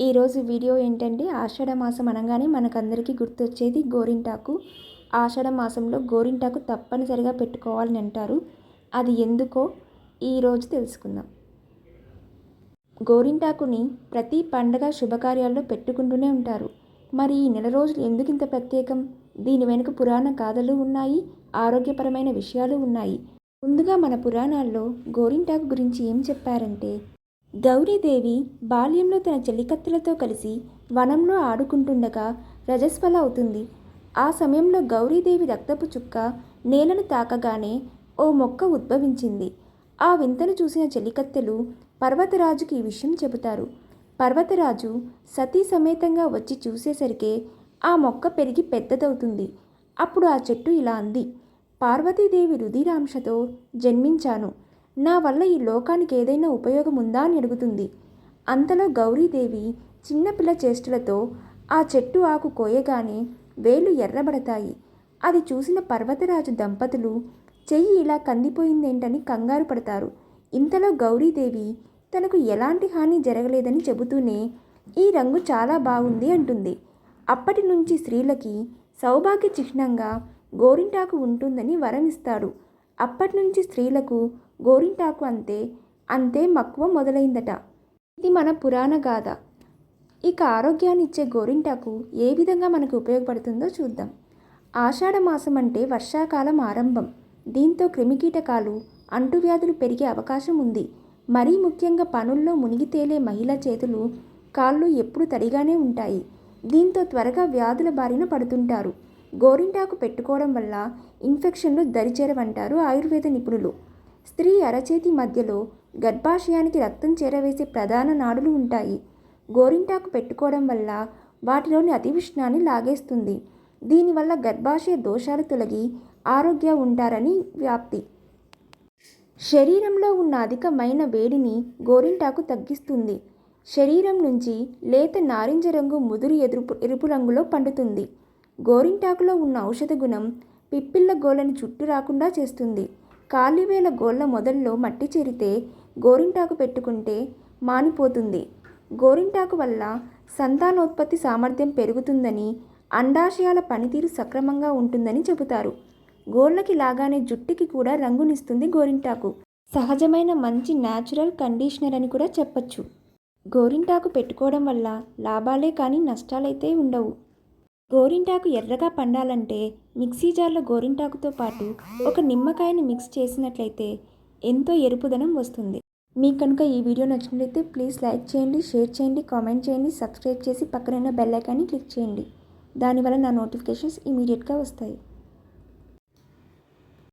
ఈరోజు వీడియో ఏంటంటే ఆషాఢ మాసం అనగానే మనకందరికీ గుర్తొచ్చేది గోరింటాకు. ఆషాఢ మాసంలో గోరింటాకు తప్పనిసరిగా పెట్టుకోవాలని అంటారు. అది ఎందుకో ఈరోజు తెలుసుకుందాం. గోరింటాకుని ప్రతి పండగ శుభకార్యాల్లో పెట్టుకుంటూనే ఉంటారు. మరి ఈ నెల రోజులు ఎందుకు ఇంత ప్రత్యేకం? దీని వెనుక పురాణ గాథలు ఉన్నాయి ఆరోగ్యపరమైన విషయాలు ఉన్నాయి. ముందుగా మన పురాణాల్లో గోరింటాకు గురించి ఏం చెప్పారంటే గౌరీదేవి బాల్యంలో తన చెల్లికత్తెలతో కలిసి వనంలో ఆడుకుంటుండగా రజస్వల అవుతుంది. ఆ సమయంలో గౌరీదేవి రక్తపు చుక్క నేలను తాకగానే ఓ మొక్క ఉద్భవించింది. ఆ వింతను చూసిన చెలికత్తెలు పర్వతరాజుకి ఈ విషయం చెబుతారు. పర్వతరాజు సతీ సమేతంగా వచ్చి చూసేసరికే ఆ మొక్క పెరిగి పెద్దదవుతుంది. అప్పుడు ఆ చెట్టు ఇలా అంది. పార్వతీదేవి రుధిరాంశతో జన్మించాను. నా వల్ల ఈ లోకానికి ఏదైనా ఉపయోగం ఉందా అని అడుగుతుంది. అంతలో గౌరీదేవి చిన్నపిల్ల చేష్టలతో ఆ చెట్టు ఆకు కోయగానే వేలు ఎర్రబడతాయి. అది చూసిన పర్వతరాజు దంపతులు చెయ్యి ఇలా కందిపోయిందేంటని కంగారు పడతారు. ఇంతలో గౌరీదేవి తనకు ఎలాంటి హాని జరగలేదని చెబుతూనే ఈ రంగు చాలా బాగుంది అంటుంది. అప్పటి నుంచి స్త్రీలకి సౌభాగ్య చిహ్నంగా గోరింటాకు ఉంటుందని వరం ఇస్తాడు అప్పటి నుంచి స్త్రీలకు గోరింటాకు అంతే అంతే మక్కువ మొదలైందట. ఇది మన పురాణ గాథ. ఇక ఆరోగ్యాన్ని ఇచ్చే గోరింటాకు ఏ విధంగా మనకు ఉపయోగపడుతుందో చూద్దాం. ఆషాఢ మాసం అంటే వర్షాకాలం ఆరంభం. దీంతో క్రిమికీటకాలు అంటువ్యాధులు పెరిగే అవకాశం ఉంది. మరీ ముఖ్యంగా పనుల్లో మునిగి తేలే మహిళ చేతులు కాళ్ళు ఎప్పుడు తడిగానే ఉంటాయి. దీంతో త్వరగా వ్యాధుల బారిన పడుతుంటారు. గోరింటాకు పెట్టుకోవడం వల్ల ఇన్ఫెక్షన్లు దరిచేరవంటారు ఆయుర్వేద నిపుణులు. స్త్రీ అరచేతి మధ్యలో గర్భాశయానికి రక్తం చేరవేసే ప్రధాన నాడులు ఉంటాయి. గోరింటాకు పెట్టుకోవడం వల్ల వాటిలోని అతివిష్ణాన్ని లాగేస్తుంది. దీనివల్ల గర్భాశయ దోషాలు తొలగి ఆరోగ్య ఉంటారని వ్యాప్తి. శరీరంలో ఉన్న అధికమైన వేడిని గోరింటాకు తగ్గిస్తుంది. శరీరం నుంచి లేత నారింజ రంగు ముదురు ఎదురుపు ఎరుపు రంగులో పండుతుంది. గోరింటాకులో ఉన్న ఔషధ గుణం పిప్పిళ్ళ గోళ్ళని చుట్టూ రాకుండా చేస్తుంది. కాలివేల గోళ్ళ మొదల్లో మట్టి చేరితే గోరింటాకు పెట్టుకుంటే మానిపోతుంది. గోరింటాకు వల్ల సంతానోత్పత్తి సామర్థ్యం పెరుగుతుందని అండాశయాల పనితీరు సక్రమంగా ఉంటుందని చెబుతారు. గోళ్ళకి లాగానే జుట్టుకి కూడా రంగునిస్తుంది గోరింటాకు. సహజమైన మంచి న్యాచురల్ కండిషనర్ అని కూడా చెప్పచ్చు. గోరింటాకు పెట్టుకోవడం వల్ల లాభాలే కానీ నష్టాలైతే ఉండవు. గోరింటాకు ఎర్రగా పండాలంటే మిక్సీ జార్లో గోరింటాకుతో పాటు ఒక నిమ్మకాయని మిక్స్ చేసినట్లయితే ఎంతో ఎరుపుదనం వస్తుంది. మీకు కనుక ఈ వీడియో నచ్చినట్లయితే ప్లీజ్ లైక్ చేయండి షేర్ చేయండి కామెంట్ చేయండి సబ్స్క్రైబ్ చేసి పక్కనున్న బెల్ ఐకాన్ని క్లిక్ చేయండి. దానివల్ల నా నోటిఫికేషన్స్ ఇమీడియట్గా వస్తాయి.